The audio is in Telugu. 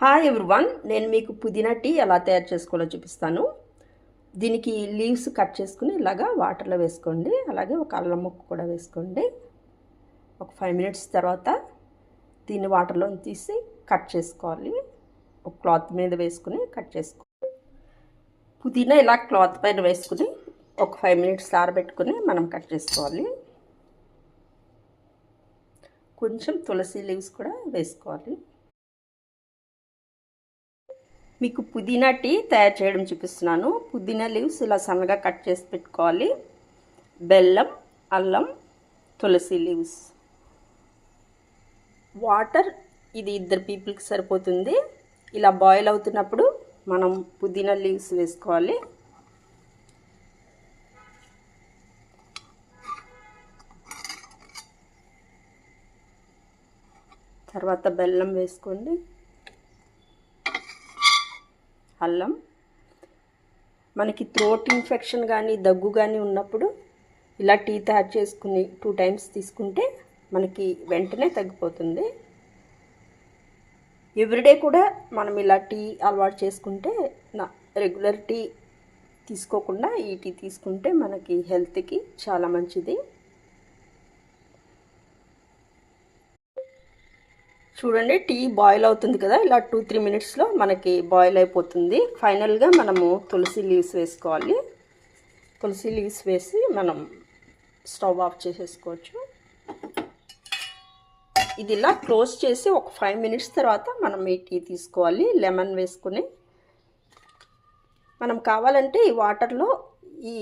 హాయ్ ఎవ్రీవన్ నేను మీకు పుదీనా టీ ఎలా తయారు చేసుకోవాలో చూపిస్తాను. దీనికి లీవ్స్ కట్ చేసుకుని ఇలాగా వాటర్లో వేసుకోండి. అలాగే ఒక అల్లం ముక్క కూడా వేసుకోండి. ఒక ఫైవ్ మినిట్స్ తర్వాత దీన్ని వాటర్లో తీసి కట్ చేసుకోవాలి. ఒక క్లాత్ మీద వేసుకుని కట్ చేసుకోవాలి పుదీనా ఇలా క్లాత్ పైన వేసుకుని ఒక ఫైవ్ మినిట్స్ ఆరబెట్టుకుని మనం కట్ చేసుకోవాలి. కొంచెం తులసి లీవ్స్ కూడా వేసుకోవాలి. మీకు పుదీనా టీ తయారు చేయడం చూపిస్తున్నాను. పుదీనా లీవ్స్ ఇలా సన్నగా కట్ చేసి పెట్టుకోవాలి. బెల్లం అల్లం తులసి లీవ్స్. వాటర్ ఇది ఇద్దరు పీపుల్కి సరిపోతుంది. ఇలా బాయిల్ అవుతున్నప్పుడు మనం పుదీనా లీవ్స్ వేసుకోవాలి. తర్వాత బెల్లం వేసుకోండి. అల్లం. మనకి థ్రోట్ ఇన్ఫెక్షన్ కానీ దగ్గు కానీ ఉన్నప్పుడు ఇలా టీ తయారు చేసుకుని టూ టైమ్స్ తీసుకుంటే మనకి వెంటనే తగ్గిపోతుంది. ఎవ్రీడే కూడా మనం ఇలా టీ అలవాటు చేసుకుంటే నా రెగ్యులర్ టీ తీసుకోకుండా ఈ టీ తీసుకుంటే మనకి హెల్త్కి చాలా మంచిది. చూడండి టీ బాయిల్ అవుతుంది కదా ఇలా టూ త్రీ మినిట్స్లో మనకి బాయిల్ అయిపోతుంది. ఫైనల్గా మనము తులసి లీవ్స్ వేసుకోవాలి. తులసి లీవ్స్ వేసి మనం స్టవ్ ఆఫ్ చేసేసుకోవచ్చు. ఇది ఇలా క్లోజ్ చేసి ఒక ఫైవ్ మినిట్స్ తర్వాత మనం ఈ టీ తీసుకోవాలి లెమన్ వేసుకుని. మనం కావాలంటే ఈ వాటర్లో ఈ